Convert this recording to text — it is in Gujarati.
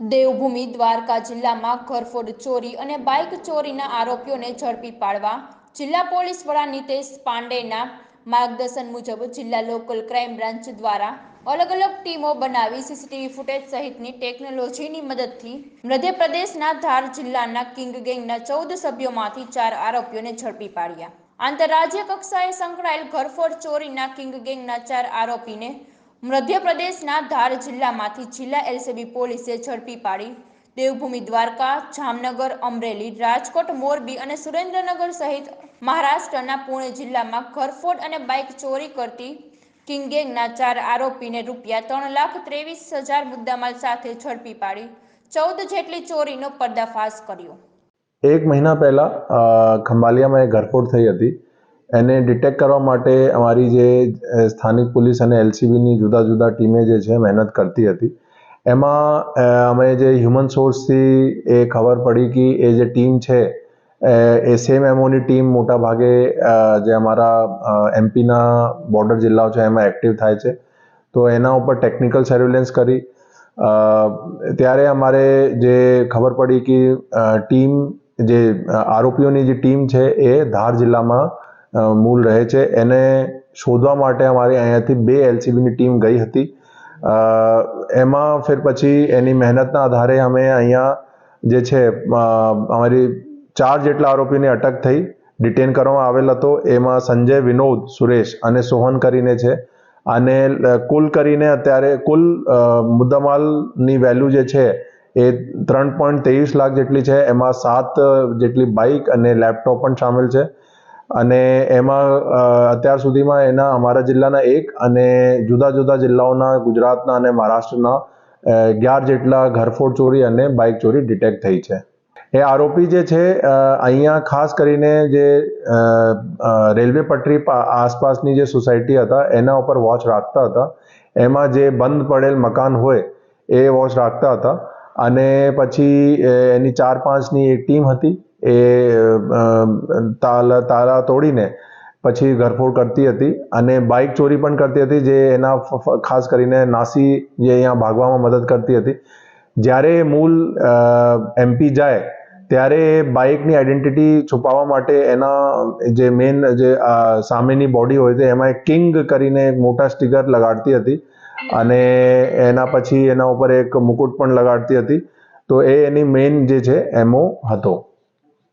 દેવભૂમિ, દ્વારકા જિલ્લામાં ઘરફોડ ચોરી અને બાઇક ચોરીના આરોપીઓને ઝડપી પાડવા જિલ્લા પોલીસ વડા નિતેશ પાંડેના માર્ગદર્શન મુજબ જિલ્લા લોકલ ક્રાઇમ બ્રાન્ચ દ્વારા અલગ અલગ ટીમો બનાવી સીસીટીવી ફૂટેજ સહિતની ટેકનોલોજીની મદદથી મધ્યપ્રદેશના ધાર જિલ્લાના કિંગ ગેંગના ચૌદ સભ્યોમાંથી ચાર આરોપીઓને ઝડપી પાડ્યા. આંતરરાજ્ય કક્ષાએ સંકળાયેલ ઘરફોડ ચોરીના કિંગ ગેંગના ચાર આરોપીને મધ્યપ્રદેશના ધાર જિલ્લામાંથી જિલ્લા એલસીબી પોલીસે ઝડપી પાડી. દેવભૂમિ દ્વારકા, જામનગર, અમરેલી, રાજકોટ, મોરબી અને સુરેન્દ્રનગર સહિત મહારાષ્ટ્રના પુણે જિલ્લામાં ઘરફોડ અને બાઇક ચોરી કરતી કિંગ ગેંગના ચાર આરોપીને રૂપિયા ત્રણ લાખ ત્રેવીસ હજાર મુદ્દામાલ સાથે ઝડપી પાડી. ચૌદ જેટલી ચોરીનો પર્દાફાશ કર્યો. એક મહિના પહેલા ખંભાલિયામાં એક ઘરફોડ થઈ હતી. એને ડિટેક્ટ કરવા માટે અમારી જે સ્થાનિક પોલીસ અને એલસીબીની જુદા જુદા ટીમે જે છે મહેનત કરતી હતી. એમાં અમે જે હ્યુમન સોર્સથી એ ખબર પડી કે એ જે ટીમ છે એ સેમ એમઓની ટીમ મોટા ભાગે જે અમારા એમપીના બોર્ડર જિલ્લાઓ છે એમાં એક્ટિવ થાય છે. તો એના ઉપર ટેકનિકલ સર્વેલન્સ કરી ત્યારે અમારે જે ખબર પડી કે ટીમ જે આરોપીઓની જે ટીમ છે એ ધાર જિલ્લામાં મૂળ રહે છે. એને શોધવા માટે અમારી અહીંયાથી બે એલસીબીની ટીમ ગઈ હતી. એમાં ફિર પછી એની મહેનતના આધારે અમે અહીંયા જે છે અમારી ચાર જેટલા આરોપીની અટક થઈ, ડિટેન કરવામાં આવેલ હતો. એમાં સંજય, વિનોદ, સુરેશ અને સોહન કરીને છે. અને કુલ કરીને અત્યારે કુલ મુદ્દામાલની વેલ્યુ જે છે, એ ત્રણ પોઈન્ટ ત્રેવીસ લાખ જેટલી છે. એમાં સાત જેટલી બાઇક અને લેપટોપ પણ સામેલ છે. અને એમાં અત્યાર સુધીમાં એના અમારા જિલ્લાના એક અને જુદા જુદા જિલ્લાઓના, ગુજરાતના અને મહારાષ્ટ્રના અગિયાર જેટલા ઘરફોડ ચોરી અને બાઇક ચોરી ડિટેક્ટ થઈ છે. એ આરોપી જે છે અહીંયા ખાસ કરીને જે રેલવે પટરી આસપાસની જે સોસાયટી હતા, એના ઉપર વોચ રાખતા હતા. એમાં જે બંધ પડેલ મકાન હોય, એ વોચ રાખતા હતા. અને પછી એની ચાર પાંચની એક ટીમ હતી. એ તાલા તાળા તોડીને પછી ઘરફોડ કરતી હતી અને બાઇક ચોરી પણ કરતી હતી જે એના ખાસ કરીને નાસી જે અહીંયા ભાગવામાં મદદ કરતી હતી. જ્યારે મૂળ એમપી જાય, ત્યારે એ બાઇકની આઈડેન્ટિટી છુપાવવા માટે એના જે મેઇન જે સામેની બોડી હોય છે, એમાં એક કિંગ કરીને એક મોટા સ્ટીકર લગાડતી હતી અને એના પછી એના ઉપર એક મુકુટ પણ લગાડતી હતી. તો એ એની મેઇન જે છે, એમઓ હતો.